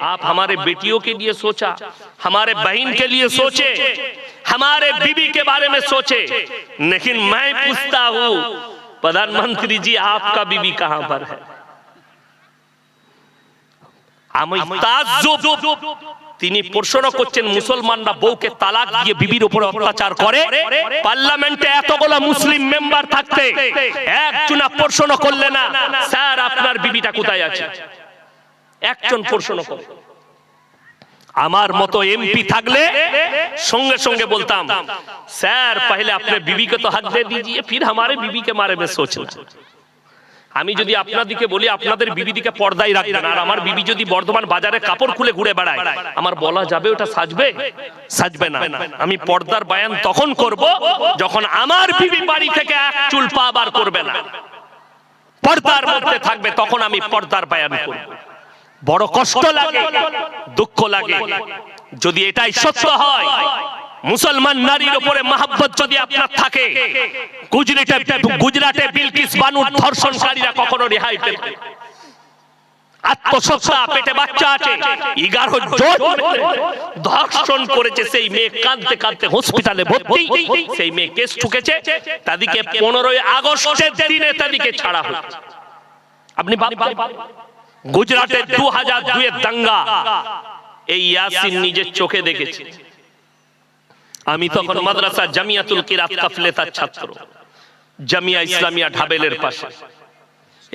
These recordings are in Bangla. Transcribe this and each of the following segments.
आप हमारे बेटियों के लिए सोचा हमारे बहन के लिए सोचे हमारे बीबी के बारे में सोचे लेकिन मैं पूछता हूँ प्रधानमंत्री जी आपका बीबी कहां पर है আমি তাজ্জব তিনি প্রশ্ন করছেন মুসলমানরা বউকে তালাক দিয়ে বিবির উপর অত্যাচার করে পার্লামেন্টে এতগুলো মুসলিম মেম্বার থাকতে একজনা প্রশ্ন করলে না স্যার আপনার বিবিটা কোথায় আছে একজন প্রশ্ন করে আমার মতো এমপি থাকলে সঙ্গে সঙ্গে বলতাম স্যার पहले अपने बीवी को तो हक दे दीजिए फिर हमारे बीवी के बारे में सोचना আমি যদি আপনাদিকে বলি আপনাদের বিবি দিকে পর্দায় রাখবেন আর আমার বিবি যদি বর্ধমান বাজারে কাপড় খুলে ঘুরে বেড়ায় আমার বলা যাবে ওটা সাজবে সাজবে না আমি পর্দার বায়ান তখন করব যখন আমার বিবি বাড়ি থেকে এক চুল পা বার করবে না পর্দার মধ্যে থাকবে তখন আমি পর্দার বায়ান করব বড় কষ্ট লাগে দুঃখ লাগে। যদি এটাই সত্য হয় মুসলমান নারীর উপরে মহাব্বত যদি আপনার থাকে গুজরাটে গুজরাটে বিলকিস বানুর ধর্ষণকারীরা কখনো রেহাই পেত আত্মসত্তা পেটে বাচ্চা আছে এগারো জন ধর্ষণ করেছে সেই মেয়ে কাঁদতে কাঁদতে হসপিটালে ভর্তি। সেই মেয়ে কেস ঠুকেছে তাদেরকে পনেরোই আগস্টের দিনে তাদেরকে ছাড়া হয়েছে আপনি গুজরাটের দু হাজার দুয়ের দাঙ্গা। এই ইয়াসিন নিজের চোখে দেখেছে। আমি তখন মাদ্রাসা জামিয়াতুল কিরাত কাফলেতার ছাত্র, জামিয়া ইসলামিয়া ঢাবেলের পাশে।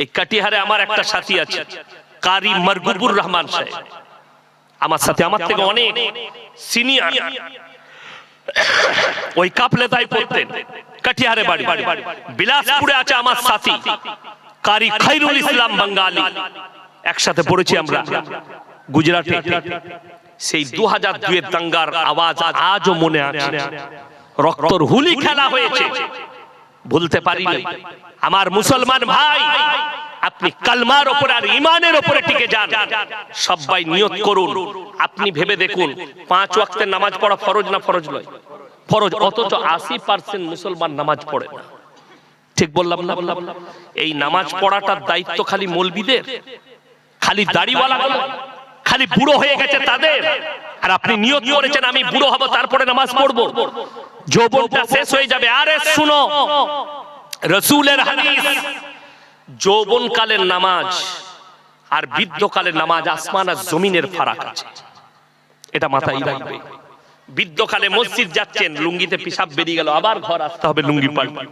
এই কাটিহারে আমার একটা সাথী আছে, কারি মারগুবুর রহমান সাহেব। আমার সাথে আমার থেকে অনেক সিনিয়র। ওই কাফলেতায় পড়তেন, কাটিহারে বাড়ি। বিলাসপুরে আছে আমার সাথী, কারি খাইরুল ইসলাম বাঙ্গালি। একসাথে পড়েছি আমরা গুজরাটে। সেই দু হাজার দুয়ের দাঙ্গার আওয়াজ আজও মনে আছে। রক্তর হুলি খেলা হয়েছে। ভুলতে পারি। আমার মুসলমান ভাই, আপনি কালমার ওপরে আর ইমানের ওপরে টিকে যান। সবাই নিয়ত করুন। আপনি ভেবে দেখুন, পাঁচ ওয়াক্তের নামাজ পড়া ফরজ না ফরজ নয়? ফরজ অথচ আশি পার্সেন্ট মুসলমান নামাজ পড়ে না। ঠিক বললাম না? এই নামাজ পড়াটার দায়িত্ব খালি মৌলবিদের? খালি দাড়িওয়ালা খালি বুড়ো হয়ে গেছে তাদের। আর আপনি নিয়ত করেছেন আমি বুড়ো হব তারপরে নামাজ পড়ব। যৌবনটা শেষ হয়ে যাবে। আরে শুনো রসুলের হাদিস যৌবন কালের নামাজ আর বৃদ্ধকালের নামাজ আসমান আর জমিনের ফারাক আছে। এটা মাথায় রাখবে। বৃদ্ধকালে মসজিদ যাচ্ছেন লুঙ্গিতে পিসাব বেরিয়ে গেল আবার ঘর আসতে হবে লুঙ্গি পাল্টে।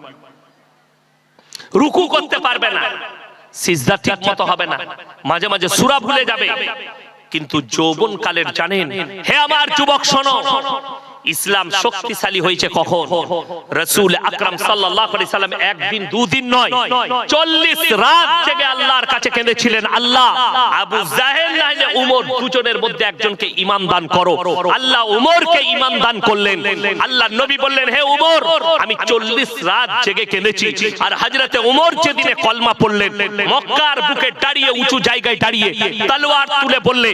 রুকু করতে পারবে না। সিজদা ঠিক মতো হবে না। মাঝে মাঝে সুরা ভুলে যাবে। কিন্তু যৌবন কালের জানেন, হে আমার যুবক, শোনো। ইসলাম শক্তিশালী হয়েছে কখন? রসুল আকরাম সাল্লাম একদিন, দুদিন নয় 40 রাত জেগে আল্লাহর কাছে কেঁদেছিলেন, আল্লাহ, আবু উমর দুজনের মধ্যে একজনকে ঈমান দান করো। আল্লাহ উমরকে ঈমান দান করলেন। আল্লাহ নবী বললেন, হে উমর, আমি 40 রাত জেগে কেঁদেছি। আর হযরতে উমর যেদিনে কলমা পড়লেন, মক্কার বুকে দাঁড়িয়ে, উঁচু জায়গায় দাঁড়িয়ে তলোয়ার তুলে বললে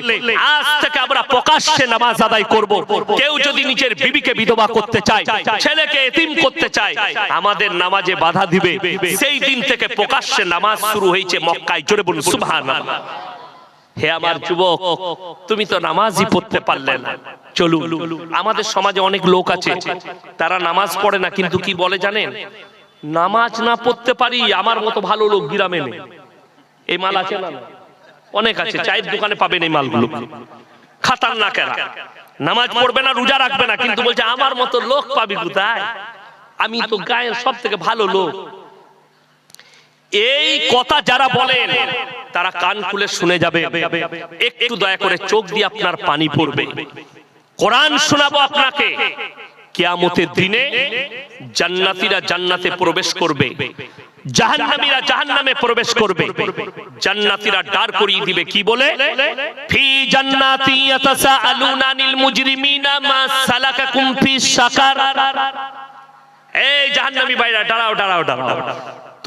আজ থেকে আমরা প্রকাশ্যে নামাজ আদায় করব। কেউ যদি নিজের বিবিকে বিধবা করতে চায় ছেলেকে এতিম করতে চায় আমাদের নামাজে বাধা দিবে। সেই দিন থেকে প্রকাশ্যে নামাজ শুরু হয়েছে মক্কায়। জোরে বলুন সুবহানাল্লাহ। হে আমার যুবক তুমি তো নামাজই পড়তে পারলে না। চলুন আমাদের সমাজে অনেক লোক আছে তারা নামাজ পড়ে না কিন্তু কি বলে জানেন? নামাজ না পড়তে পারি আমার মতো ভালো লোক গ্রামে নেই। এই মাল আছে না? অনেক আছে চায়ের দোকানে পাবেন এই মালগুলো। খাতার না কেনা নামাজ পড়বে না, রোজা রাখবে না, কিন্তু বলছে, আমার মতো লোক পাবি কোথায়? আমি তো গায়ের সব থেকে ভালো লোক। এই কথা যারা বলেন, তারা কান খুলে শুনে যাবে। একটু দয়া করে চোখ দিয়ে আপনার পানি পড়বে। কোরআন শোনাবো আপনাকে। কিয়ামতের দিনে জান্নাতীরা জান্নাতে প্রবেশ করবে। জাহান্নামীরা জাহান্নামে প্রবেশ করবে। জান্নাতীরা ডার করিয়ে দিবে। কি বলে? ফি জান্নাতি ইয়াতাসাআলুনা আনিল মুজরিমিনা মা সালাকাকুম ফি সাকার এই জাহান্নামী ভাইরা দাঁড়াও দাঁড়াও দাঁড়াও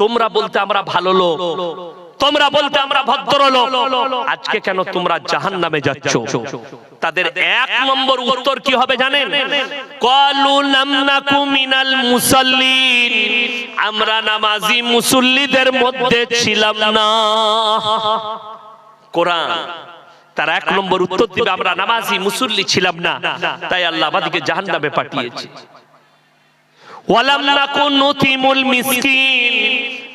তোমরা বলতে আমরা ভালো লোক। তোমরা বলতে আমরা ভদ্র লোক আজকে কেন তোমরা জাহান্নামে যাচ্ছ? তাদের এক নম্বর উত্তর কি হবে জানেন? কলু নামনাকু মিনাল মুসাল্লিন। আমরা নামাজি মুসল্লিদের মধ্যে ছিলাম না। কোরআন তার এক নম্বর উত্তর দিবে আমরা নামাজি মুসল্লি ছিলাম না। তাই আল্লাহ আমাদেরকে জাহান্নামে পাঠিয়েছে। ওয়ালাম নুতিমুল মিসকিন।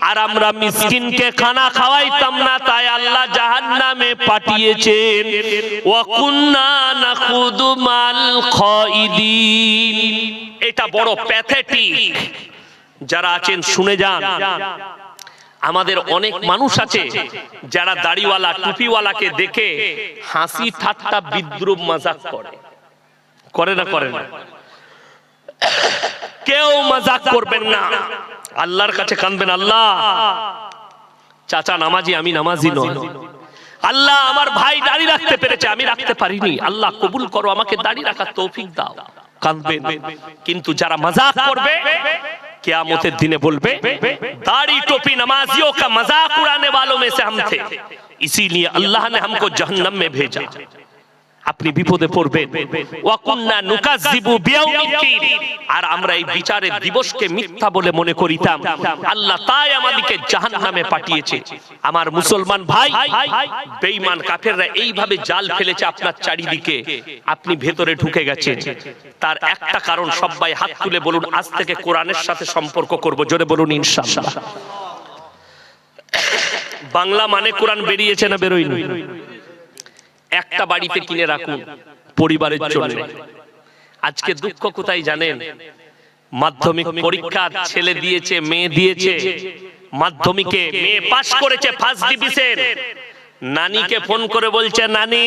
আর আমরা মিসকিনকে খানা খাওয়াইতাম না, তাই আল্লাহ জাহান্নামে পাঠিয়েছেন। ওয়া কুন্না নাখুদু মাল খাইদিন। এটা বড় প্যাথেটিক। যারা আছেন, শুনে যান। আমাদের অনেক মানুষ আছে, যারা দাড়িওয়ালা, টুপিওয়ালাকে দেখে হাসি ঠাট্টা, বিদ্রুপ মজাক করে। করে না করে না। কেউ মজাক করবেন না। আল্লাহর কাছে কানবেন আল্লাহ চাচা নামাজি আমি নামাজি নয় আল্লাহ আমার ভাই দাড়ি রাখতে পেরেছে আমি রাখতে পারিনি আল্লাহ কবুল করো আমাকে দাড়ি রাখার তৌফিক দাও কাঁদবেন কিন্তু যারা মজাক করবে কিয়ামতের দিনে বলবে दाढ़ी टोपी नमाजियों का मजाक उड़ाने वालों में से हम थे इसीलिए अल्लाह ने हमको जहन्नम में भेजा আপনি বিপদে পড়বেন। ওয়াকুন্না নুকাজ্জিবু বিয়াউমিদ্দিন। আর আমরা এই বিচারের দিবসকে মিথ্যা বলে মনে করিতাম। আল্লাহ তাই আমাদেরকে জাহান্নামে পাঠিয়েছে। আমার মুসলমান ভাই, বেঈমান কাফেররা এইভাবে জাল ফেলেছে আপনার চারিদিকে। আপনি ভেতরে ঢুকে গেছেন। তার একটা কারণ সবাই হাত তুলে বলুন, আজ থেকে কোরআনের সাথে সম্পর্ক করব। জোরে বলুন, ইনশাআল্লাহ। বাংলা মানে কোরআন বেরিয়েছে না বেরোয়নি? একটা বাড়িতে কিনে রাখুন পরিবারের জন্য। আজকে দুঃখ কোথায় জানেন? মাধ্যমিক পরীক্ষা ছেলে দিয়েছে মেয়ে দিয়েছে। মাধ্যমিকে মেয়ে পাশ করেছে ফার্স্ট ডিভিশন নানিকে ফোন করে বলছে নানি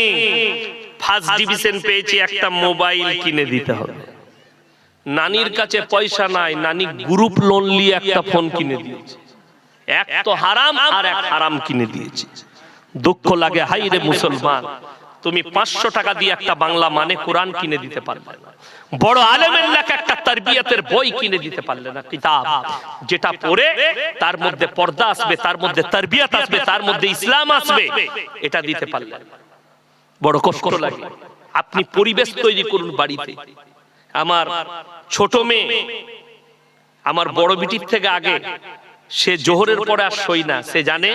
ফার্স্ট ডিভিশন পেয়েছি একটা মোবাইল কিনে দিতে হবে। নানির কাছে পয়সা নাই নানি গ্রুপ লোন নিয়ে একটা ফোন কিনে দিয়েছে। এক তো হারাম আর এক হারাম কিনে দিয়েছে। দুঃখ লাগে হাই রে মুসলমান। তুমি পাঁচশো টাকা দিয়ে একটা বাংলা মানে কোরআন কিনে দিতে পারবে না। বড় আলেমের লেখা একটা তারবিয়াতের বই কিনে দিতে পারলে না কিতাব। যেটা পড়ে তার মধ্যে পর্দা আসবে তার মধ্যে তারবিয়াত আসবে তার মধ্যে ইসলাম আসবে এটা দিতে পারলে বড় কষ্ট লাগে। আপনি পরিবেশ তৈরি করুন বাড়িতে। আমার ছোট মেয়ে আমার বড় বিটির থেকে আগে সে জোহরের পরে আর সই না। সে জানে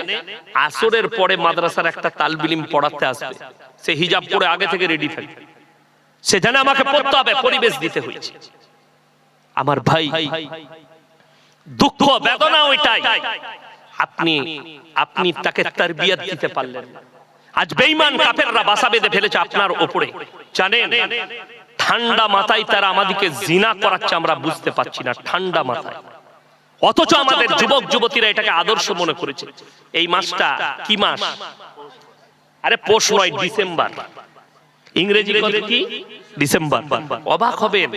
আসরের পরে মাদ্রাসার একটা তালবিলিম পড়াতে আসবে। সে হিজাব পরে আগে থেকে রেডি থাকে। সে জানে আমাকে পড়তে হবে পরিবেশ দিতে হয়েছে। আমার ভাই দুঃখ বেদনা ওইটাই। আপনি আপনি তাকে তারবিয়াত দিতে পারলেন আজ বেঈমান কাফেররা বাসা বেঁধে ফেলেছে আপনার ওপরে জানেন ঠান্ডা মাথায় তারা আমাদেরকে জিনা করাচ্ছে আমরা বুঝতে পারছি না ঠান্ডা মাথায়। অথচ আমাদের যুবক, যুবতীরা এটাকে আদর্শ মনে করেছে। এই মাসটা কি মাস? আরে পৌষ নয়, ডিসেম্বর। ইংরেজি কথা কি? ডিসেম্বর। অবাক হবেন।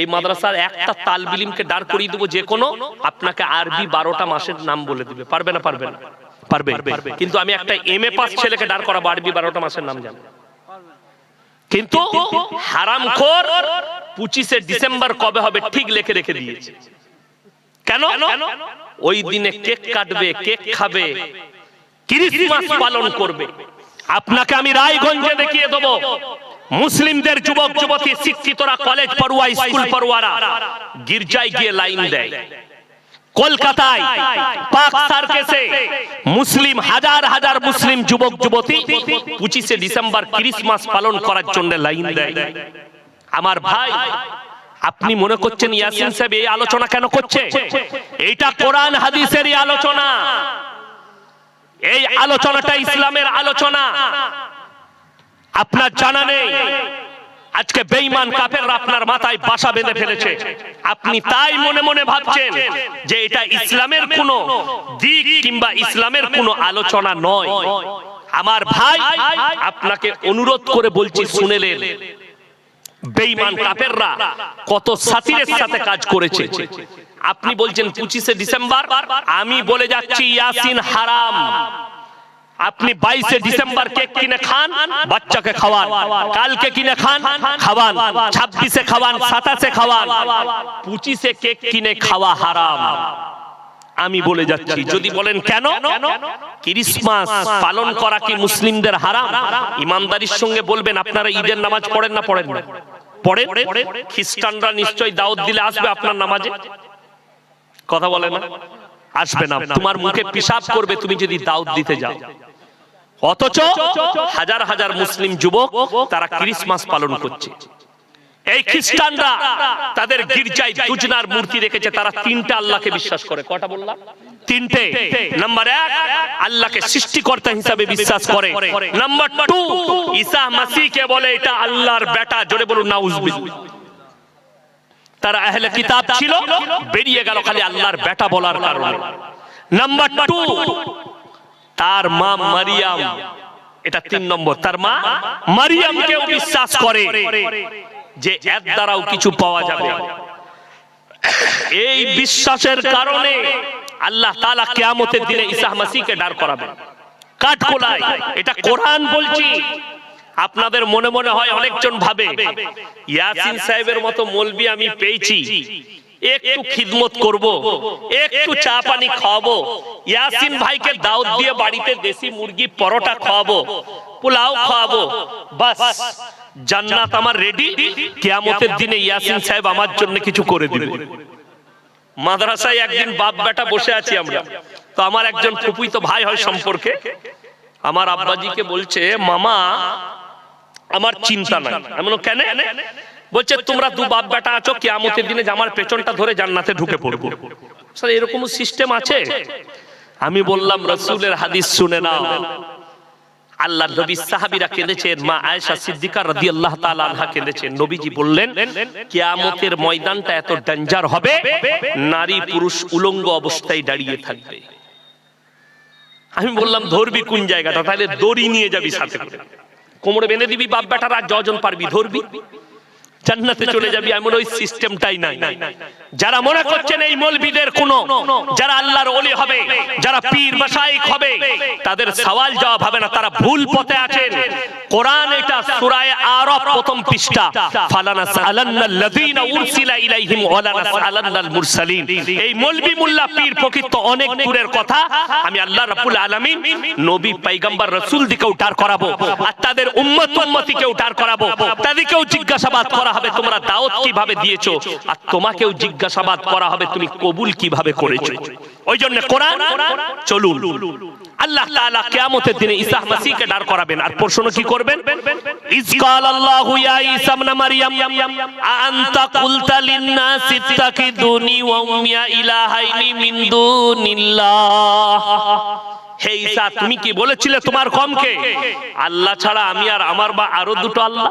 এই মাদ্রাসার একটা তালবিলিমকে দাঁড় করিয়ে দেবো যে কোনো, আপনাকে আরবি বারোটা মাসের নাম বলে দিবে। পারবে না পারবে না? পারবে। কিন্তু আমি একটা এম এ পাস ছেলেকে দাঁড় করাবো, আরবি বারোটা মাসের নাম জানি। কিন্তু হারামখোর পঁচিশে ডিসেম্বর কবে হবে ঠিক লেখে রেখে দিয়েছে। কেন? ওই দিনে কেক কাটবে কেক খাবে ক্রিসমাস পালন করবে। আপনাকে আমি রায়গঞ্জে দেখিয়ে দেবো। মুসলিমদের যুবক যুবতী শিক্ষিতরা কলেজ পড়ুয়া স্কুল পড়ুয়ারা গির্জায় গিয়ে লাইন দেয়। কলকাতায় পাক সার্কেসে মুসলিম হাজার হাজার মুসলিম যুবক যুবতী পঁচিশে ডিসেম্বর ক্রিসমাস পালন করার জন্য লাইন দেয়। আমার ভাই আপনি মনে করছেন ইয়াসিন সাহেব এই আলোচনা কেন করছে? এইটা কোরআন হাদিসেরই আলোচনা। এই আলোচনাটা ইসলামের আলোচনা। আপনার জানা নেই। আজকে বেঈমান কাফের আপনার মাথায় বাসা বেঁধে ফেলেছে। আপনি তাই মনে মনে ভাবছেন যে এটা ইসলামের কোন দিক কিংবা ইসলামের কোন আলোচনা নয়। আমার ভাই আপনাকে অনুরোধ করে বলছি শুনেলেন বেঈমান কাফেররা কত সাতিরের সাথে কাজ করেছে। আপনি বলছেন পঁচিশে ডিসেম্বর, আমি বলে যাচ্ছি ইয়াসিন হারাম। আপনি বাইশে ডিসেম্বর কেক কিনে খান, বাচ্চাকে খাওয়ান। কালকে কিনে খান, খাওয়ান। ছাব্বিশে খাওয়ান, সাতাশে খাওয়ান। পঁচিশে কেক কিনে খাওয়া হারাম। আমি বলে যাচ্ছি যদি বলেন কেন? ক্রিসমাস পালন করা কি মুসলিমদের হারাম? ইমানদারির সঙ্গে বলবেন আপনারা ঈদের নামাজ পড়েন না পড়েন? না পড়েন। খ্রিস্টানরা নিশ্চয়ই দাওয়াত দিলে আসবে আপনার নামাজে? কথা বলে না? আসবে না। তোমার মুখে পিসাব করবে তুমি যদি দাউদ দিতে যাও। অথচ হাজার হাজার মুসলিম যুবক তারা ক্রিসমাস পালন করছে। এই খ্রিস্টানরা তাদের গির্জায় দুজনার মূর্তি রেখেছে, তারা তিনটা আল্লাহকে বিশ্বাস করে। কটা বললাম? তিনটে। নাম্বার এক, আল্লাহকে সৃষ্টিকর্তা হিসাবে বিশ্বাস করে। নাম্বার টু ঈসা মাসিহকে বলে এটা আল্লাহর বেটা, জোরে বলুন, নাউজুবিল্লাহ। তারা আহলে কিতাব ছিল, বেরিয়ে গেল খালি আল্লাহর বেটা বলার কারণে। নাম্বার টু তার মা মারিয়াম, এটা তিন নম্বর, তার মা মারিয়াম মারিয়ামকেও বিশ্বাস করে। যে এর দ্বারাও কিছু পাওয়া যাবে। এই বিশ্বাসের কারণে আল্লাহ তাআলা কিয়ামতের দিনে ঈসা মাসিকে দাঁড় করাবেন। কাঠগোলায় এটা কোরআন বলছি। আপনাদের মনে মনে হয় অনেকজন ভাবে ইয়াসিন সাহেবের মতো মলবি আমি পেয়েছি। একটু খিদমত করব, একটু চা পানি খাওয়াবো। ইয়াসিন ভাইকে দাওয়াত দিয়ে বাড়িতে দেশি মুরগি পরোটা খাওয়াবো, পোলাও খাওয়াবো। বাস, জান্নাত আমার রেডি কিয়ামতের দিনে ইয়াসিন সাহেব আমার জন্য কিছু করে দিবে। মাদ্রাসায় একদিন বাপ বেটা বসে আছি আমরা। তো আমার একজন ফুপুই তো ভাই হয় সম্পর্কে। আমার আব্বাজিকে বলছে, মামা, আমার চিন্তা নাই। আমি কেন? বলছে তোমরা দু বাপ বেটা আছো কিয়ামতের দিনে আমার পেছনটা ধরে জান্নাতে ঢুকে পড়ব। স্যার এরকম সিস্টেম আছে? আমি বললাম রসুলের হাদিস শুনে নাও। আল্লাহ নবী সাহাবীরা কেঁদেছেন মা আয়েশা সিদ্দিকা রাদিয়াল্লাহু তাআলা আনহা কেঁদেছেন। নবীজি বললেন কিয়ামতের ময়দানটা এত ডেঞ্জার হবে নারী পুরুষ উলঙ্গ অবস্থায় দাঁড়িয়ে থাকবে। আমি বললাম ধরবি কোন জায়গাটা তাহলে দড়ি নিয়ে যাবি সাথে করে। কোমরে বেঁধে দিবি বাপ বেটারা যজন পারবি ধরবি। জান্নাতে চলে যাবি এমন ওই সিস্টেমটাই নাই। যারা মনে করছেন এই মৌলবীদের কোন, যারা আল্লাহর ওলি হবে, যারা পীর মাশাইখ হবে, তাদের সওয়াল জবাব হবে না। তারা ভুল পথে আছেন। কোরআন এটা সূরায়ে আরব প্রথম পৃষ্ঠা। ফালানাসআলান্নাল লাযীনা উরসিলা ইলাইহিম ওয়া লানাসআলান্নাল মুরসালিন এই মৌলবী মোল্লা পীর প্রকৃত অনেক দূরের কথা। আমি আল্লাহ রাব্বুল আলামিন নবী, পয়গম্বর রাসূল দিকে উঠার করাবো। আর তাদের উম্মত উম্মতিকে উঠার করাবো। তাদেরকেও জিজ্ঞাসাবাদ করা হবে তোমরা দাওয়াত কীভাবে দিয়েছ? আর তোমাকেও জিজ্ঞাসাবাদ করা হবে, তুমি কবুল কীভাবে করেছ? ওই জন্য কোরআন চলুন। আল্লাহ তাআলা কিয়ামতের দিনে ঈসা মাসিহকে দাঁড় করাবেন। আর প্রশ্ন কি করবেন? ইজ কাল আল্লাহু ইয়া ঈসা ইবনে মারইয়াম আনতা কুলতা লিন-নাস ইত্তাকিদুনি ওয়া উম্মিয়া ইলাহাইনি মিন দুনিল্লাহ। হে ঈসা, তুমি কি বলেছিলে তোমার কমকে? আল্লাহ ছাড়া আমি আর আমার বা আরও দুটো আল্লাহ?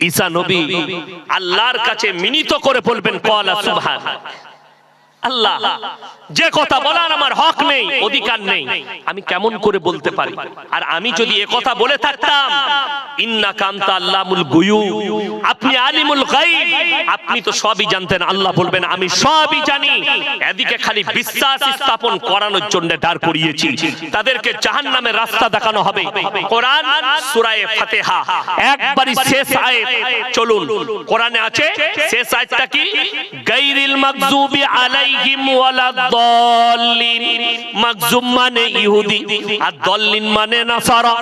ঈসা নবী আল্লাহর কাছে মিনিত করে বলবেন কলা সুবহান। আল্লাহ, যে কথা বলার আমার হক নেই, অধিকার নেই। আমি কেমন করে বলতে পারি? আর আমি যদি এ কথা বলে থাকতাম ইন্না কান্তা আল্লামুল গুয়ু, আপনি আলিমুল গায়ব। আপনি তো সবই জানতেন, আল্লাহ বলবেন, আমি সবই জানি। এদিকে খালি বিশ্বাস স্থাপন করানোর জন্য দাঁড় করিয়েছি। তাদেরকে জাহান্নামের রাস্তা দেখানো হবে। কোরআন সূরায়ে ফাতিহা, একবারই শেষ আয়াত। চলুন, কোরআনে আছে, শেষ আয়াতটা কি? গায়রিল মাগজুবি আলাইহিম ওয়ালাদ-দাল্লিন মাগজুম মানে ইহুদি, আর দল্লিন মানে নাসারা।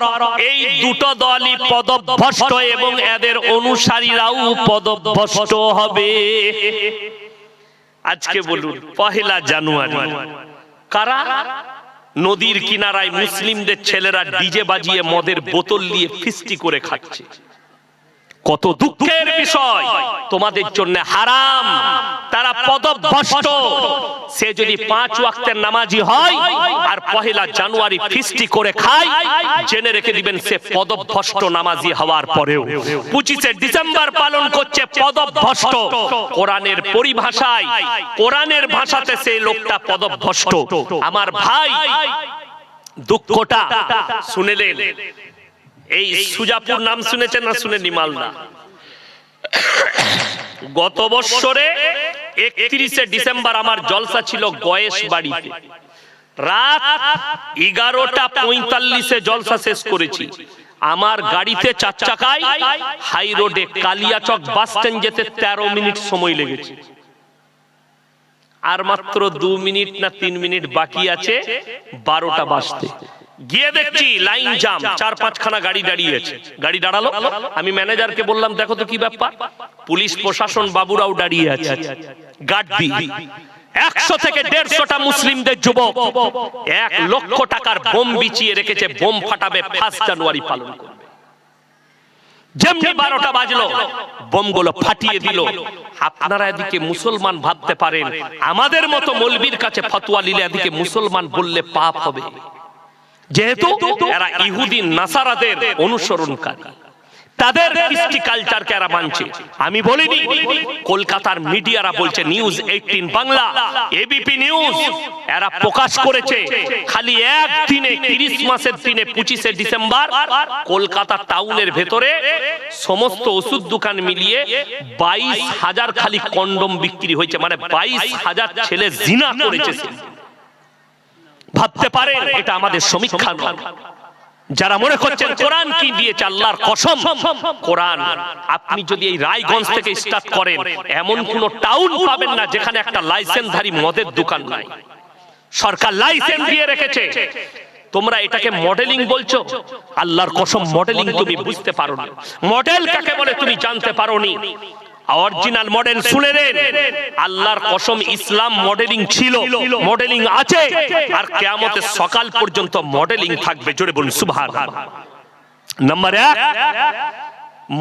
এই দুটো দলই পদভ্রষ্ট এবং এদের অনুসারীরাও পদভ্রষ্ট হবে। আজকে বলুন, পহেলা জানুয়ারি, কারা? নদীর কিনারায় মুসলিমদের ছেলেরা ডিজে বাজিয়ে মদের বোতল নিয়ে ফিস্টি করে খাচ্ছে। কত দুঃখের বিষয়। তোমাদের জন্য হারাম। তারা পদভ্রষ্ট। সে যদি পাঁচ ওয়াক্তের নামাজি হয় আর পহেলা জানুয়ারি ফিস্টি করে খায়, জেনে রেখে দিবেন সে পদভ্রষ্ট নামাজি হওয়ার পরেও। পঁচিশে ডিসেম্বর পালন করছে পদভ্রষ্ট। কোরআনের পরিভাষায়, কোরআনের ভাষাতে সেই লোকটা পদভ্রষ্ট। আমার ভাই, দুঃখটা শুনেলেন এই সুজাপুর নাম শুনেছেন না শুনে নিমালদা গত বছরে একত্রিশে ডিসেম্বর আমার জলসা ছিল গয়েশ বাড়িতে। রাত এগারোটা পঁয়তাল্লিশে জলসা শেষ করেছি। আমার গাড়িতে চার চাকায় হাই রোডে কালিয়াচক বাস স্ট্যান্ড যেতে তেরো মিনিট সময় লেগেছে। আর মাত্র দু মিনিট না তিন মিনিট বাকি আছে বারোটা বাজতে। গিয়ে দেখছি লাইন জাম চার পাঁচখানা গাড়ি দাঁড়িয়ে আছে। গাড়ি দাঁড়াল? আমি ম্যানেজারকে বললাম দেখো তো কি ব্যাপার? পুলিশ প্রশাসন বাবুরাও দাঁড়িয়ে আছে। গার্ড একশো থেকে দেড়শোটা মুসলিমদের যুবক। এক লক্ষ টাকার বোম বিছিয়ে রেখেছে বোম ফাটাবে ফার্স্ট জানুয়ারি পালন করবে। যেমনি বারোটা বাজলো বোমগুলো ফাটিয়ে দিল। আপনারা এদিকে মুসলমান ভাবতে পারেন আমাদের মতো মলবির কাছে ফতোয়া নিলে এদিকে মুসলমান বললে পাপ হবে। যেহেতু এরা ইহুদি নাসারাদের অনুসরণকারী, তাদের কৃষ্টি কালচারকে এরা মানছে। আমি বলিনি, কলকাতার মিডিয়ারা বলছে News Eighteen Bangla, ABP News, এরা প্রকাশ করেছে। খালি এক দিনে তিরিশ মাসের দিনে পঁচিশে ডিসেম্বর, কলকাতা টাউনের ভেতরে সমস্ত ওষুধ দোকান মিলিয়ে বাইশ হাজার খালি কন্ডম বিক্রি হয়েছে। মানে বাইশ হাজার ছেলে জিনা করেছে। ভাবতে পারেন এটা আমাদের সমীক্ষা নয় যারা মনে করছেন কোরআন কি দিয়েছে আল্লাহর কসম? কোরআন আপনি যদি এই রায়গঞ্জ থেকে স্টার্ট করেন এমন কোন টাউন পাবেন না যেখানে একটা লাইসেন্সধারী মদের দোকান নাই। সরকার লাইসেন্স দিয়ে রেখেছে। তোমরা এটাকে মডেলিং বলছো? আল্লাহর কসম মডেলিং তুমি বুঝতে পারো না মডেল কাকে বলে তুমি জানতে পারোনি? অরিজিনাল মডেল শুনে নেন আল্লাহর কসম ইসলাম মডেলিং ছিল। মডেলিং আছে। আর কেয়ামতের সকাল পর্যন্ত মডেলিং থাকবে। জোরে বলুন সুবহান নাম্বার এক,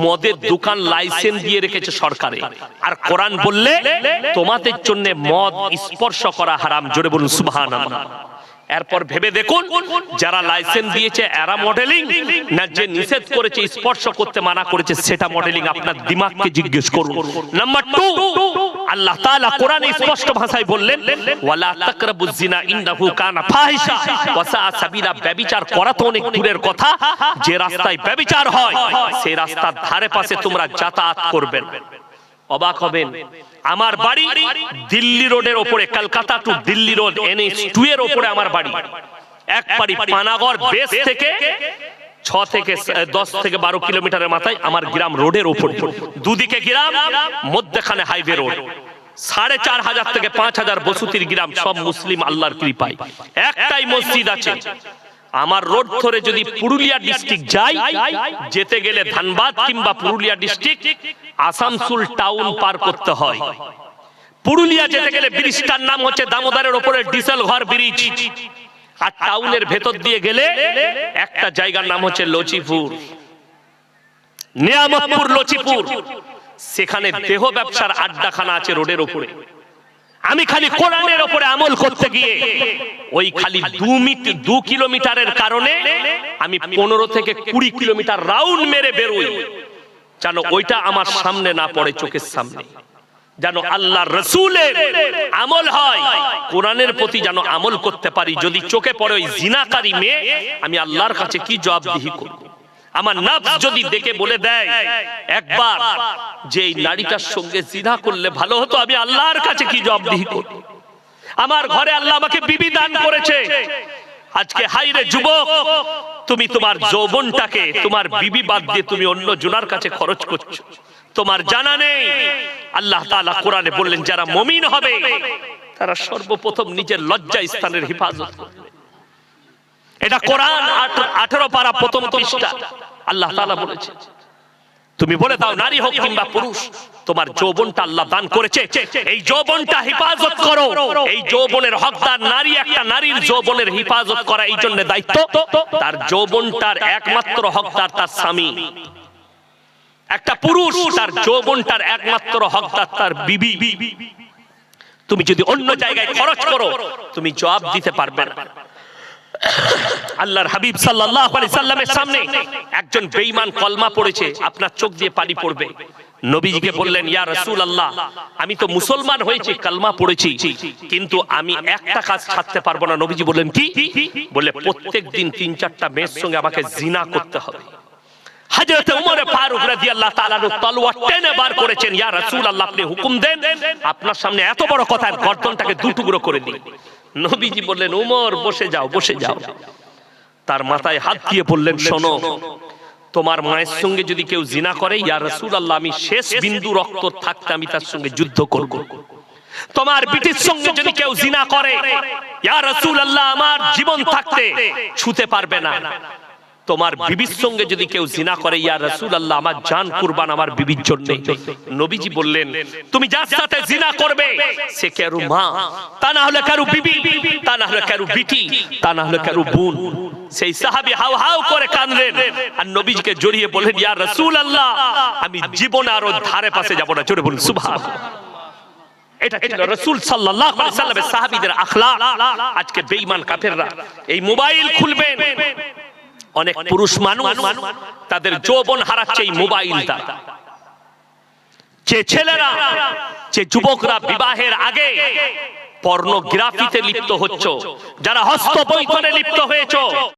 মদের দোকান লাইসেন্স দিয়ে রেখেছে সরকারে। আর কোরআন বললে, তোমাদের জন্য মদ স্পর্শ করা হারাম। জোরে বলুন সুবহান এরপর ভেবে দেখুন, যারা লাইসেন্স দিয়েছে এরা মডেলিং না যে নিষেধ করেছে, স্পর্শ করতে মানা করেছে, সেটা মডেলিং আপনার দিমাগকে জিজ্ঞেস করুন। নাম্বার টু আল্লাহ তাআলা কোরআনে স্পষ্ট ভাষায় বললেন, ওয়ালা তাকরাবুজ জিনা ইন্নাহু কানা ফাহিশা। ওয়া সাআ সাবিলা ব্যভিচার করা তো অনেক দূরের কথা, যে রাস্তায় ব্যভিচার হয় সেই রাস্তার ধারে পাশে তোমরা যাতায়াত করবে। না অবাক হবেন। আমার বাড়ি দিল্লি রোডের ওপরে, Kolkata to Delhi road NH two এর ওপরে আমার বাড়ি। এক বাড়ি পানাগড় বেস থেকে ছ থেকে দশ থেকে বারো কিলোমিটারের মাথায় আমার গ্রাম রোডের ওপরে। দুদিকে গ্রাম, মধ্যখানে হাইওয়ে রোড সাড়ে চার হাজার থেকে পাঁচ হাজার বসতির গ্রাম, সব মুসলিম আল্লাহর কৃপায়। একটাই মসজিদ আছে আমার রোড ধরে যদি পুরুলিয়া ডিস্ট্রিক্ট যাই, যেতে গেলে ধানবাদ কিংবা পুরুলিয়া ডিস্ট্রিক্ট, আসানসোল টাউন পার করতে হয়। পুরুলিয়া যেতে গেলে ব্রিজটার নাম হচ্ছে দামোদরের ওপরে ডিজেল ঘর ব্রিজ। আর টাউনের ভেতর দিয়ে গেলে একটা জায়গার নাম হচ্ছে লচিপুর। নিয়ামতপুর, লচিপুর। সেখানে দেহ ব্যবসার আড্ডাখানা আছে রোডের ওপরে। আমি খালি কোরআনের ওপরে আমল করতে গিয়ে ওই খালি দু দু কিলোমিটারের কারণে আমি পনেরো থেকে কুড়ি কিলোমিটার রাউন্ড মেরে বেরোই। যেন ওইটা আমার সামনে না পড়ে, চোখের সামনে। যেন আল্লাহ রসুলের আমল হয়, কোরআনের প্রতি যেন আমল করতে পারি। যদি চোখে পড়ে ওই জিনাকারী মেয়ে, আমি আল্লাহর কাছে কি জবাবদিহি করব? আমার নাফস যদি দেখে বলে দেয় একবার যে এই নারীটার সঙ্গে জিনা করলে ভালো হতো আমি আল্লাহর কাছে কি জবাবদিহি করব আমার ঘরে আল্লাহ আমাকে বিবি দান করেছে। আজকে হাইরে যুবক তুমি তোমার যৌবনটাকে তোমার বিবি বাদ দিয়ে তুমি অন্য জোনার কাছে খরচ করছ। তোমার জানা নেই। আল্লাহ তাআলা কোরআনে বললেন যারা মমিন হবে তারা সর্বপ্রথম নিজের লজ্জা স্থানের হেফাজত করবে। এটা কোরআন আঠারো পারা প্রথম পৃষ্ঠা। আল্লাহ তাআলা বলেছে। তুমি বলে দাও নারী হোক কিংবা পুরুষ তোমার যৌবনটা আল্লাহ দান করেছে। এই যৌবনটা হেফাজত করো। এই যৌবনের হকদার নারী একটা নারীর যৌবনের হেফাজত করা এই জন্য দায়িত্ব। তার যৌবনটার একমাত্র হকদার তার স্বামী। একটা পুরুষ তার যৌবনটার একমাত্র হকদার তার বিবি। তুমি যদি অন্য জায়গায় খরচ করো তুমি জবাব দিতে পারবে না। আল্লাহর হাবিব সাল্লাল্লাহু আলাইহি সাল্লামের সামনে একজন বেঈমান কলমা পড়েছে, আপনার চোখ দিয়ে পানি পড়বে। নবীজিকে বললেন, ইয়া রাসূলুল্লাহ, আমি তো মুসলমান হয়েছি, কালমা পড়েছি, কিন্তু আমি একটা কাজ ছাড়তে পারব না। নবীজি বললেন, কি? বলে প্রত্যেকদিন তিন চারটা মেয়ের সঙ্গে আমাকে জিনা করতে হবে। হযরত উমর ফারুক রাদিয়াল্লাহু তাআলা তলোয়ার টেনে বার করেছেন, ইয়া রাসূলুল্লাহ, আপনি হুকুম দেন, আপনার সামনে এত বড় কথা গর্দনটাকে দু টুকরো করে দিই নবীজি বললেন, উমর, বসে যাও বসে যাও। তার মাথায় হাত দিয়ে বললেন, শোনো, তোমার মায়ের সঙ্গে যদি কেউ জিনা করে, ইয়া আল্লাহ আমি শেষ বিন্দু রক্ত থাকতে আমি তার সঙ্গে যুদ্ধ করব। তোমার বিটির সঙ্গে যদি কেউ জিনা করে, ইয়া রাসূলুল্লাহ, আমার জীবন থাকতে ছুতে পারবে না। তোমার বিবির সঙ্গে যদি কেউ জিনা করে ইয়া রসুল আল্লাহ আমার জান কুরবান আমার বিবির জন্য। নবীজি বললেন তুমি যার সাথে জিনা করবে সে কারু মা তা না হলে কারু বিবি তা না হলে কারু বিটি তা না হলে কারু বোন। সেই সাহাবী হাউ হাউ করে কাঁদলেন। আর নবীজিকে জড়িয়ে বললেন ইয়া রসুল আল্লাহ আমি জীবন আরও ধারে পাশে যাব না জোরে বলুন সুবহান। এটা ছিল রাসূল সাল্লাল্লাহু আলাইহি সাল্লামের সাহাবীদের আখলাক। আজকে বেঈমান কাফেররা এই মোবাইল খুলবেন। অনেক পুরুষ মানুষ তাদের যৌবন হারাচ্ছে এই মোবাইলটা যে ছেলেরা, যে যুবকরা বিবাহের আগে পর্নোগ্রাফিতে লিপ্ত হচ্ছ, যারা হস্তবৈথনে লিপ্ত হয়েছ